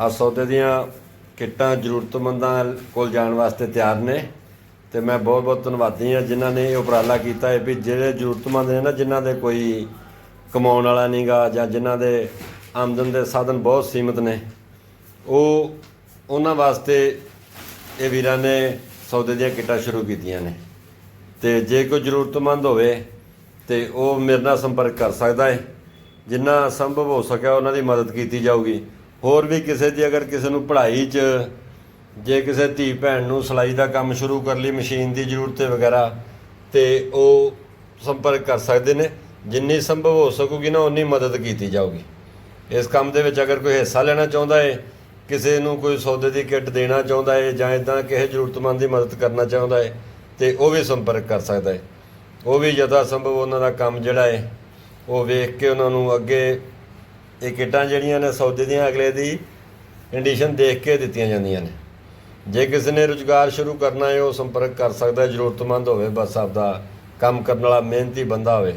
ਆ ਸੌਦੇ ਦੀਆਂ ਕਿੱਟਾਂ ਜ਼ਰੂਰਤਮੰਦਾਂ ਕੋਲ ਜਾਣ ਵਾਸਤੇ ਤਿਆਰ ਨੇ ਤੇ ਮੈਂ ਬਹੁਤ ਬਹੁਤ ਧੰਨਵਾਦੀ ਹਾਂ ਜਿਨ੍ਹਾਂ ਨੇ ਇਹ ਉਪਰਾਲਾ ਕੀਤਾ ਹੈ ਵੀ ਜਿਹੜੇ ਜ਼ਰੂਰਤਮੰਦ ਨੇ ਨਾ, ਜਿਨ੍ਹਾਂ ਦੇ ਕੋਈ ਕਮਾਉਣ ਵਾਲਾ ਨਹੀਂਗਾ ਜਾਂ ਜਿਨ੍ਹਾਂ ਦੇ ਆਮਦਨ ਦੇ ਸਾਧਨ ਬਹੁਤ ਸੀਮਿਤ ਨੇ, ਉਹ ਉਹਨਾਂ ਵਾਸਤੇ ਇਹ ਵੀਰਾਂ ਨੇ ਸੌਦੇ ਦੀਆਂ ਕਿੱਟਾਂ ਸ਼ੁਰੂ ਕੀਤੀਆਂ ਨੇ। ਤੇ ਜੇ ਕੋਈ ਜ਼ਰੂਰਤਮੰਦ ਹੋਵੇ ਤੇ ਉਹ ਮੇਰੇ ਨਾਲ ਸੰਪਰਕ ਕਰ ਸਕਦਾ ਹੈ। ਜਿੰਨਾ ਸੰਭਵ ਹੋ ਸਕਿਆ ਉਹਨਾਂ ਦੀ ਮਦਦ ਕੀਤੀ ਜਾਊਗੀ। ਹੋਰ ਵੀ ਕਿਸੇ ਦੀ ਅਗਰ ਕਿਸੇ ਨੂੰ ਪੜ੍ਹਾਈ 'ਚ ਜੇ ਕਿਸੇ ਧੀ ਭੈਣ ਨੂੰ ਸਿਲਾਈ ਦਾ ਕੰਮ ਸ਼ੁਰੂ ਕਰ ਲਈ, ਮਸ਼ੀਨ ਦੀ ਜ਼ਰੂਰਤ ਹੈ ਵਗੈਰਾ, ਤੇ ਉਹ ਸੰਪਰਕ ਕਰ ਸਕਦੇ ਨੇ। ਜਿੰਨੀ ਸੰਭਵ ਹੋ ਸਕੂਗੀ ਨਾ ਉਨੀ ਮਦਦ ਕੀਤੀ ਜਾਊਗੀ। ਇਸ ਕੰਮ ਦੇ ਵਿੱਚ ਅਗਰ ਕੋਈ ਹਿੱਸਾ ਲੈਣਾ ਚਾਹੁੰਦਾ ਹੈ ਕਿਸੇ ਨੂੰ ਕੋਈ ਸੌਦੇ ਦੀ ਕਿੱਟ ਦੇਣਾ ਚਾਹੁੰਦਾ ਹੈ ਜਾਂ ਇਦਾਂ ਕਿਸੇ ਜ਼ਰੂਰਤਮੰਦ ਦੀ ਮਦਦ ਕਰਨਾ ਚਾਹੁੰਦਾ ਹੈ ਤੇ ਉਹ ਵੀ ਸੰਪਰਕ ਕਰ ਸਕਦਾ ਹੈ ਉਹ ਵੀ ਯਥਾ ਸੰਭਵ ਉਹਨਾਂ ਦਾ ਕੰਮ ਜਿਹੜਾ ਹੈ ਉਹ ਵੇਖ ਕੇ ਉਹਨਾਂ ਨੂੰ ਅੱਗੇ ਇਹ ਕਿੱਟਾਂ ਜਿਹੜੀਆਂ ਨੇ ਸੌਦੇ ਦੀਆਂ ਅਗਲੇ ਦੀ ਕੰਡੀਸ਼ਨ ਦੇਖ ਕੇ ਦਿੱਤੀਆਂ ਜਾਂਦੀਆਂ ਨੇ। ਜੇ ਕਿਸੇ ਨੇ ਰੁਜ਼ਗਾਰ ਸ਼ੁਰੂ ਕਰਨਾ ਹੈ, ਉਹ ਸੰਪਰਕ ਕਰ ਸਕਦਾ ਹੈ, ਜ਼ਰੂਰਤਮੰਦ ਹੋਵੇ, ਬਸ ਆਪਦਾ ਕੰਮ ਕਰਨ ਵਾਲਾ, ਮਿਹਨਤੀ ਬੰਦਾ ਹੋਵੇ।